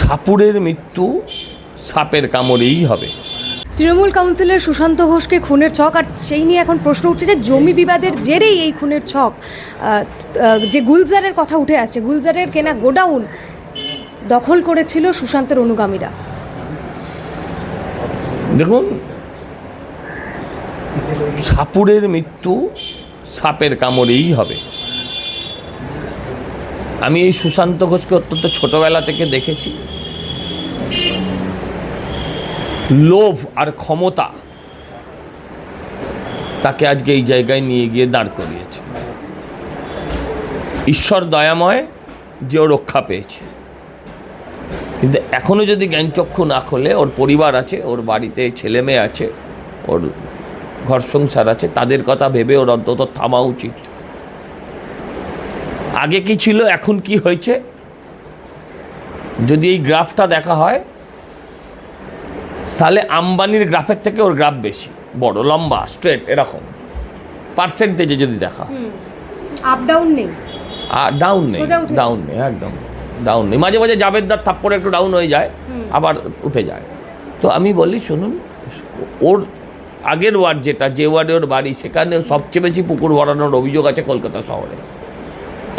সাপুরের মৃত্যু সাপের কামড়েই হবে। তৃণমূল কাউন্সিলর সুশান্ত ঘোষকে খুনের ছক আর সেই নিয়ে এখন প্রশ্ন উঠছে যে জমি বিবাদের জেরেই এই খুনের ছক। যে গুলজারের কথা উঠে আসছে গুলজারের কেনা গোডাউন দখল করেছিল সুশান্তের অনুগামীরা। দেখুন সাপুরের মৃত্যু সাপের কামড়েই হবে। আমি এই সুশান্ত ঘোষকে অত্যন্ত ছোটবেলা থেকে দেখেছি। লোভ আর ক্ষমতা তাকে আজকে এই জায়গায় নিয়ে গিয়ে দাঁড় করিয়েছে। ঈশ্বর দয়াময় যে ও রক্ষা পেয়েছে। কিন্তু এখনও যদি জ্ঞানচক্ষু না খোলে, ওর পরিবার আছে, ওর বাড়িতে ছেলে মেয়ে আছে, ওর ঘর সংসার আছে, তাদের কথা ভেবে ওর অন্তত থামা উচিত। আগে কি ছিল এখন কি হয়েছে? যদি এই গ্রাফটা দেখা হয় তাহলে আম্বানির গ্রাফের থেকে ওর গ্রাফ বেশি বড় লম্বা স্ট্রেট এরকম। পার্সেন্টেজে যদি দেখা। আপ ডাউন নেই। ডাউন নেই ডাউন নেই একদম ডাউন নেই। মাঝে মাঝে জাবেদদার থাপ্পড়ে একটু ডাউন হয়ে যায় আবার উঠে যায়। তো আমি বলি শুনুন ওর আগের ওয়ার্ড যেটা যে ওয়ার্ডে ওর বাড়ি সেখানে সবচেয়ে বেশি পুকুর ভরানোর অভিযোগ আছে কলকাতা শহরে।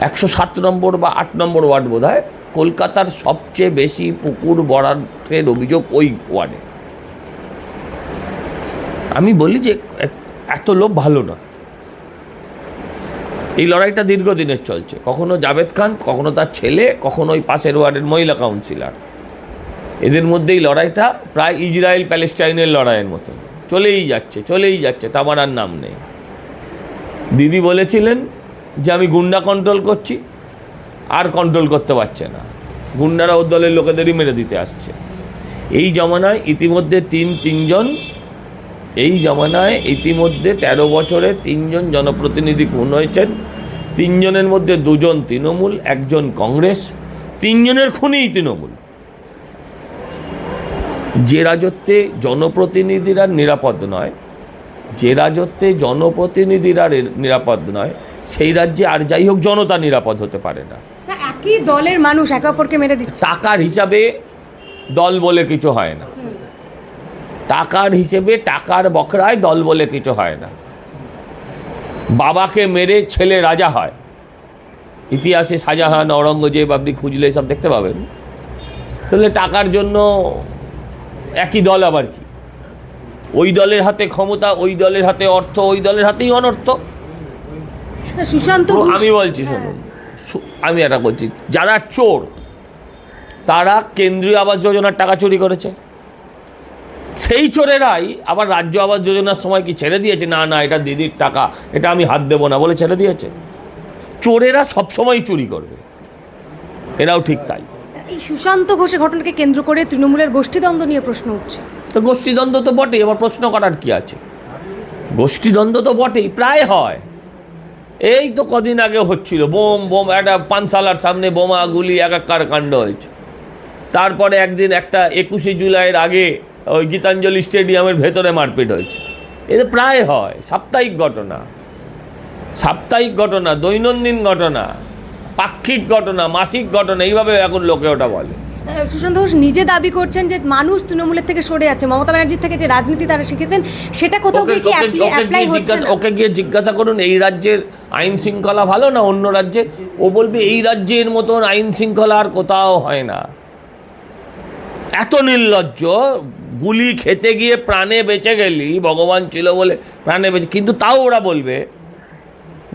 একশো সাত নম্বর বা আট নম্বর ওয়ার্ড বোধ হয় কলকাতার সবচেয়ে বেশি পুকুর ভরাটের অভিযোগ ওই ওয়ার্ডে। আমি বলি যে এত লোক ভালো না। এই লড়াইটা দীর্ঘদিনের চলছে। কখনো জাভেদ খান, কখনো তার ছেলে, কখনো ওই পাশের ওয়ার্ডের মহিলা কাউন্সিলর। এদের মধ্যে এই লড়াইটা প্রায় ইসরায়েল প্যালেস্টাইনের লড়াইয়ের মতো চলেই যাচ্ছে চলেই যাচ্ছে, তামার আর নাম নেই। দিদি বলেছিলেন যে আমি গুন্ডা কন্ট্রোল করছি, আর কন্ট্রোল করতে পারছে না। গুন্ডারা ওর দলের লোকেদেরই মেরে দিতে আসছে। এই জমানায় ইতিমধ্যে তিন, তিনজন, এই জমানায় ইতিমধ্যে ১৩ বছরে তিনজন জনপ্রতিনিধি খুন হয়েছেন। তিনজনের মধ্যে দুজন তৃণমূল, একজন কংগ্রেস, তিনজনের খুনেই তৃণমূল। যে রাজত্বে জনপ্রতিনিধিরা নিরাপদ নয়, যে রাজত্বে জনপ্রতিনিধিরা নিরাপদ নয় সেই রাজ্যে আর যাই হোক জনতা নিরাপদ হতে পারে না। একই দলের মানুষ একে অপরকে মেরে দিচ্ছে। টাকার হিসাবে দল বলে কিছু হয় না। টাকার হিসেবে টাকার বকরায় দল বলে কিছু হয় না। বাবাকে মেরে ছেলে রাজা হয়। ইতিহাসে শাহজাহান অরঙ্গজেব আপনি খুঁজলে সব দেখতে পাবেন। তাহলে টাকার জন্য একই দল আবার কি? ওই দলের হাতে ক্ষমতা ওই দলের হাতে অর্থ ওই দলের হাতেই অনর্থ। সুশান্ত আমি বলছি শুনুন আমি এটা বলছি যারা চোর তারা কেন্দ্রীয় আবাস যোজনার টাকা চুরি করেছে। সেই চোরেরাই আবার রাজ্য আবাস যোজনার সময় কি ছেড়ে দিয়েছে? না না এটা দিদির টাকা এটা আমি হাত দেবো না বলে ছেড়ে দিয়েছে। চোরেরা সবসময় চুরি করবে। এরাও ঠিক তাই। এই সুশান্ত ঘোষের ঘটনাকে কেন্দ্র করে তৃণমূলের গোষ্ঠীদ্বন্দ্ব নিয়ে প্রশ্ন উঠছে। তো গোষ্ঠীদ্বন্দ্ব তো বটেই আবার প্রশ্ন করার কি আছে? গোষ্ঠীদ্বন্দ্ব তো বটেই প্রায় হয়। এই তো কদিন আগে হচ্ছিল, বোম বোম, একটা পানশালার সামনে বোমা গুলি একাকার কাণ্ড হয়েছে। তারপরে একদিন একটা একুশে জুলাইয়ের আগে ওই গীতাঞ্জলি স্টেডিয়ামের ভেতরে মারপিট হয়েছে। এতে প্রায় হয়, সাপ্তাহিক ঘটনা। সাপ্তাহিক ঘটনা, দৈনন্দিন ঘটনা, পাক্ষিক ঘটনা, মাসিক ঘটনা, এইভাবে এখন লোকে ওটা বলে। সুশান্ত ঘোষ নিজে দাবি করছেন যে মানুষ তৃণমূলের থেকে সরে যাচ্ছে। মমতা ব্যানার্জির থেকে যে রাজনীতি তারা শিখেছেন সেটা কোথাও গিয়ে কি অ্যাপ্লাই হচ্ছে ওকে গিয়ে জিজ্ঞাসা করুন এই রাজ্যের আইন শৃঙ্খলা ভালো না অন্য রাজ্যে? ও বলবে এই রাজ্যের মতন আইন শৃঙ্খলা আর কোথাও হয় না। এত নির্লজ্জ গুলি খেতে গিয়ে প্রাণে বেঁচে গেলি ভগবান ছিল বলে প্রাণে বেঁচে কিন্তু তাও ওরা বলবে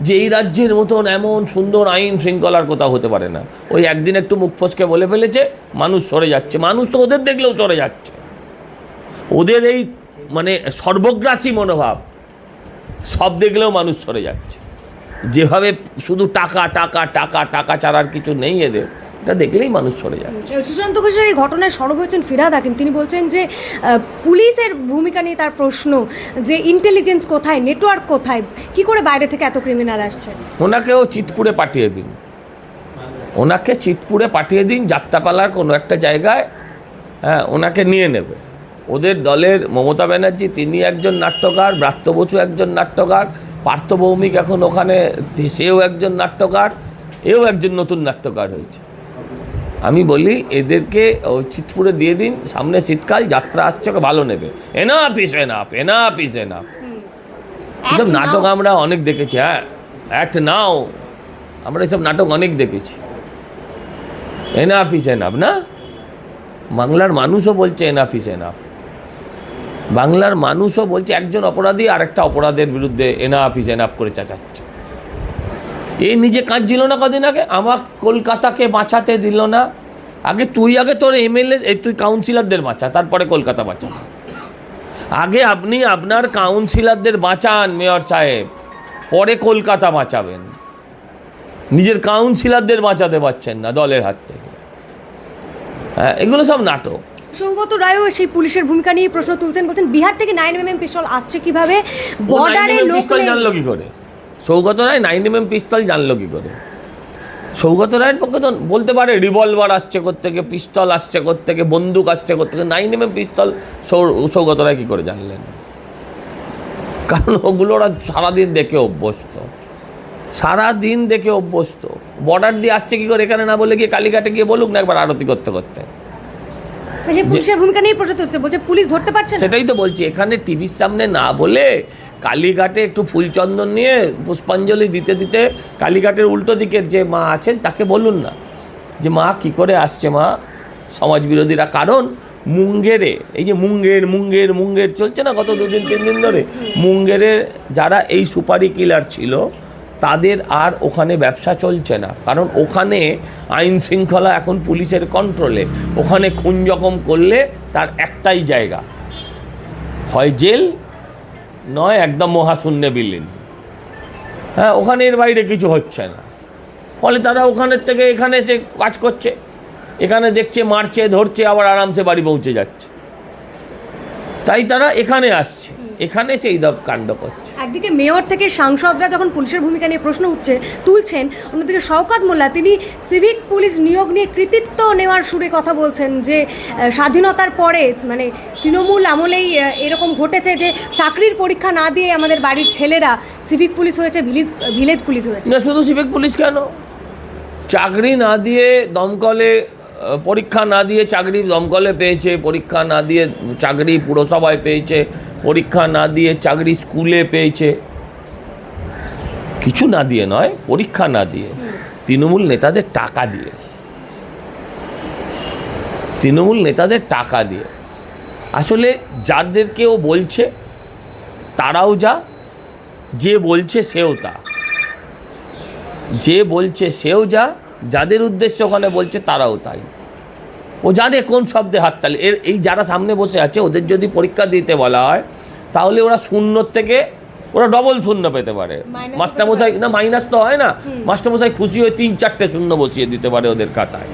যে এই রাজ্যের মতন এমন সুন্দর আইন শৃঙ্খলার কোথাও হতে পারে না। ওই একদিন একটু মুখ ফসকে বলে ফেলেছে, মানুষ সরে যাচ্ছে। মানুষ তো ওদের দেখলেও সরে যাচ্ছে। ওদের এই মানে সর্বগ্রাসী মনোভাব, সব দেখলেও মানুষ সরে যাচ্ছে। যেভাবে শুধু টাকা টাকা টাকা টাকা ছাড়ার কিছু নেই এদের। এটা দেখলেই মানুষ সরে যাচ্ছে সুশান্ত ঘোষের এই ঘটনায় সরব হয়েছেন ফিরাদ হাকিম। তিনি বলছেন যে পুলিশের ভূমিকা নিয়ে তার প্রশ্ন যে ইন্টেলিজেন্স কোথায় নেটওয়ার্ক কোথায় কি করে বাইরে থেকে এত ক্রিমিনাল আসছে? ওনাকেও চিতপুরে পাঠিয়ে দিন। ওনাকে চিতপুরে পাঠিয়ে দিন যাত্রাপালার কোনো একটা জায়গায় হ্যাঁ ওনাকে নিয়ে নেবে। ওদের দলের মমতা ব্যানার্জি তিনি একজন নাট্যকার ব্রাত্য বসু একজন নাট্যকার পার্থ ভৌমিক এখন ওখানে সেও একজন নাট্যকার এও একজন নতুন নাট্যকার হয়েছে। আমি বলি এদেরকে চিতপুরে দিয়ে দিন সামনে শীতকাল যাত্রা আসছে ওকে ভালো নেবে। Enough is enough enough is enough এসব নাটক আমরা অনেক দেখেছি হ্যাঁ। অ্যাট নাও আমরা এসব নাটক অনেক দেখেছি। এনাফ ইস এনাফ না? বাংলার মানুষও বলছে এনাফ ইস এনাফ বাংলার মানুষও বলছে একজন অপরাধী আরেকটা অপরাধের বিরুদ্ধে এনাফ ইস এনাফ করে চাচাচ্ছে। এই নিজে কাঁদছিল না কদিন আগে? আমার কলকাতাকে বাঁচাতে দিল না। আগে তুই আগে তোর এমএলএ তুই কাউন্সিলরদের বাঁচা তারপরে কলকাতা বাঁচা। আগে আপনি আপনার কাউন্সিলরদের বাঁচান মেয়র সাহেব। পরে কলকাতা বাঁচাবেন। নিজের কাউন্সিলরদের বাঁচাতে পারছেন না দলের হাত থেকে। হ্যাঁ এগুলো সব নাটক। সৌগত রায়ও সেই পুলিশের ভূমিকা নিয়ে প্রশ্ন তুলছেন বলছেন বিহার থেকে নাইন এম এম পিস্তল আসছে কীভাবে? বর্ডারে লোক। জানলো কি করে? Saugata Roy nine M M pistol জানলো কী করে? সৌগত রায়ের পক্ষে তো বলতে পারে রিভলভার আসছে থেকে পিস্তল আসছে থেকে বন্দুক আসছে থেকে নাইন এম পিস্তল সৌ- সৌগত রায় কী করে জানলেন? কারণ ওগুলো ওরা সারাদিন দেখে অভ্যস্ত। সারাদিন দেখে অভ্যস্ত। বর্ডার দিয়ে আসছে কী করে এখানে না বলে গিয়ে কালীঘাটে গিয়ে বলুক না একবার আরতি করতে করতে। পুলিশের ভূমিকা নিয়ে প্রশ্ন তুলছে বলছে পুলিশ ধরতে পারছে সেটাই তো বলছি এখানে টিভির সামনে না বলে কালীঘাটে একটু ফুলচন্দন নিয়ে পুষ্পাঞ্জলি দিতে দিতে কালীঘাটের উল্টো দিকের যে মা আছেন, তাকে বলুন না। যে মা, কি করে আসছে মা? সমাজ বিরোধীরা কারণ? মুঙ্গেরে, এই যে মুঙ্গের মুঙ্গের মুঙ্গের চলছে না গত দুদিন, তিন দিন ধরে? মুঙ্গেরে যারা এই সুপারি কিলার ছিল, তাদের আর ওখানে ব্যবসা চলছে না। কারণ ওখানে আইন শৃঙ্খলা এখন পুলিশের কন্ট্রোলে ওখানে খুন জখম করলে তার একটাই জায়গা, হয় জেল নয় একদম মহাশূন্য বিলীন। হ্যাঁ ওখানে এর বাইরে কিছু হচ্ছে না। ফলে তারা ওখানের থেকে এখানে এসে কাজ করছে। এখানে দেখছে মারছে ধরছে আবার আরামসে বাড়ি পৌঁছে যাচ্ছে। তাই তারা এখানে আসছে। এখানে সেই দব কাণ্ড করছে। একদিকে মেয়র থেকে সাংসদরা যখন পুলিশের ভূমিকা নিয়ে প্রশ্ন উঠছে, তুলছেন, অন্যদিকে শওকাত মোল্লা, তিনি সিভিক পুলিশ নিয়োগ নিয়ে কৃতিত্ব নেওয়ার সুরে কথা বলছেন যে স্বাধীনতার পরে মানে তৃণমূল আমলেই এরকম ঘটেছে যে চাকরির পরীক্ষা না দিয়ে আমাদের বাড়ির ছেলেরা সিভিক পুলিশ হয়েছে, ভিলেজ ভিলেজ পুলিশ হয়েছে। না, শুধু সিভিক পুলিশ কেন? চাকরি না দিয়ে দমকলে পরীক্ষা না দিয়ে চাকরি দমকলে পেয়েছে, পরীক্ষা না দিয়ে চাকরি পুরসভায় পেয়েছে পরীক্ষা না দিয়ে চাকরি স্কুলে পেয়েছে। কিছু না দিয়ে নয়, পরীক্ষা না দিয়ে। তৃণমূল নেতাদের টাকা দিয়ে। তৃণমূল নেতাদের টাকা দিয়ে। আসলে যাদেরকেও বলছে, তারাও যা, যে বলছে সেও তা। যে বলছে সেও যা, যাদের উদ্দেশ্য ওখানে বলছে তারাও তাই। ও জানে কোন শব্দে হাততালি। এর এই যারা সামনে বসে আছে ওদের যদি পরীক্ষা দিতে বলা হয় তাহলে ওরা শূন্যর থেকে ওরা ডবল শূন্য পেতে পারে। মাস্টারমশাই না মাইনাস তো হয় না। মাস্টারমশাই খুশি হয়ে তিন চারটে শূন্য বসিয়ে দিতে পারে ওদের খাতায়।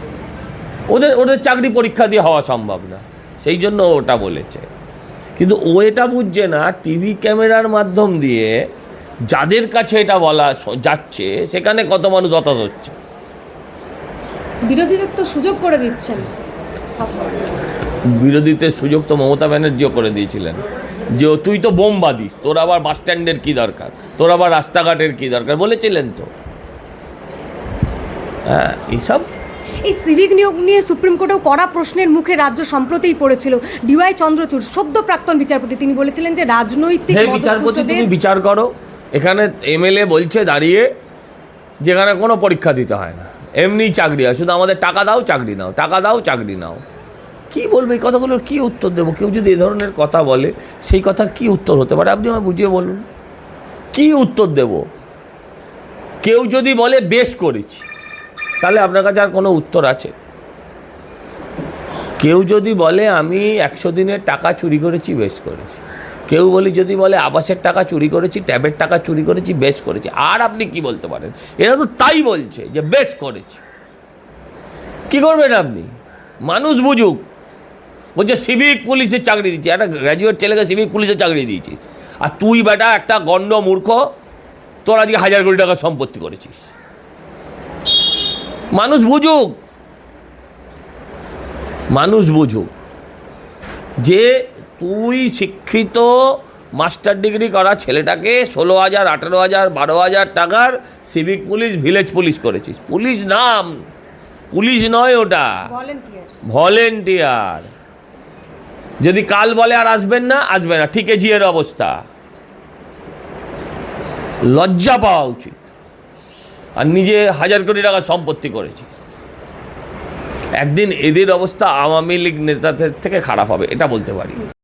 ওদের ওদের চাকরি পরীক্ষা দিয়ে হওয়া সম্ভব না। সেই জন্য ওটা বলেছে। কিন্তু ও এটা বুঝছে না টিভি ক্যামেরার মাধ্যম দিয়ে যাদের কাছে এটা বলা যাচ্ছে সেখানে কত মানুষ হতাশ হচ্ছে। বিরোধীদের তো সুযোগ করে দিচ্ছেন। বিরোধীদের সুযোগ তো মমতা ব্যানার্জিও করে দিয়েছিলেন। যে তুই তো বোম বাদিস তোর আবার বাস স্ট্যান্ডের কী দরকার? তোর আবার রাস্তাঘাটের কী দরকার? বলেছিলেন তো। হ্যাঁ এইসব? এই সিভিক নিয়োগ নিয়ে সুপ্রিম কোর্টেও কড়া প্রশ্নের মুখে রাজ্য সম্প্রতিই পড়েছিল। ডিওয়াই চন্দ্রচূড় সদ্য প্রাক্তন বিচারপতি তিনি বলেছিলেন যে রাজনৈতিক বিচারপতি তুমি বিচার করো। এখানে এমএলএ বলছে দাঁড়িয়ে যেখানে কোনো পরীক্ষা দিতে হয় না। এমনি চাকরি হয় শুধু আমাদের টাকা দাও চাকরি নাও টাকা দাও চাকরি নাও। কি বলব? এই কথাগুলোর কী উত্তর দেবো? কেউ যদি এ ধরনের কথা বলে, সেই কথার কি উত্তর হতে পারে? আপনি আমায় বুঝিয়ে বলুন। কি উত্তর দেব? কেউ যদি বলে, বেশ করেছি। তাহলে আপনার কাছে আর কোনো উত্তর আছে? কেউ যদি বলে, আমি একশো দিনের টাকা চুরি করেছি, বেশ করেছি। কেউ বলি, যদি বলে, আবাসের টাকা চুরি করেছি ট্যাবের টাকা চুরি করেছি, বেশ করেছি। আর আপনি কি বলতে পারেন? এরা তো তাই বলছে যে, বেশ করেছি। কি করবেন আপনি? মানুষ বুঝুক। বলছে সিভিক পুলিশের চাকরি দিচ্ছি। একটা গ্র্যাজুয়েট ছেলেকে সিভিক পুলিশের চাকরি দিয়েছিস। আর তুই বেটা একটা গণ্ড মূর্খ তোর আজকে হাজার কোটি টাকা সম্পত্তি করেছিস। মানুষ বুঝুক মানুষ বুঝুক যে তুই শিক্ষিত মাস্টার ডিগ্রি করা ছেলেটাকে ষোলো হাজার আঠেরো হাজার বারো হাজার টাকার সিভিক পুলিশ ভিলেজ পুলিশ করেছিস। পুলিশ নাম পুলিশ নয় ওটা। ভলেন্টিয়ার ভলেন্টিয়ার যদি কাল বলে আর আসবেন না, আসবে না। ঠিক জিয়ের অবস্থা। লজ্জা পাওয়া উচিত। আর নিজে হাজার কোটি টাকা সম্পত্তি করেছিস। একদিন এদের অবস্থা আওয়ামী লীগ নেতাদের থেকে খারাপ হবে, এটা বলতে পারি।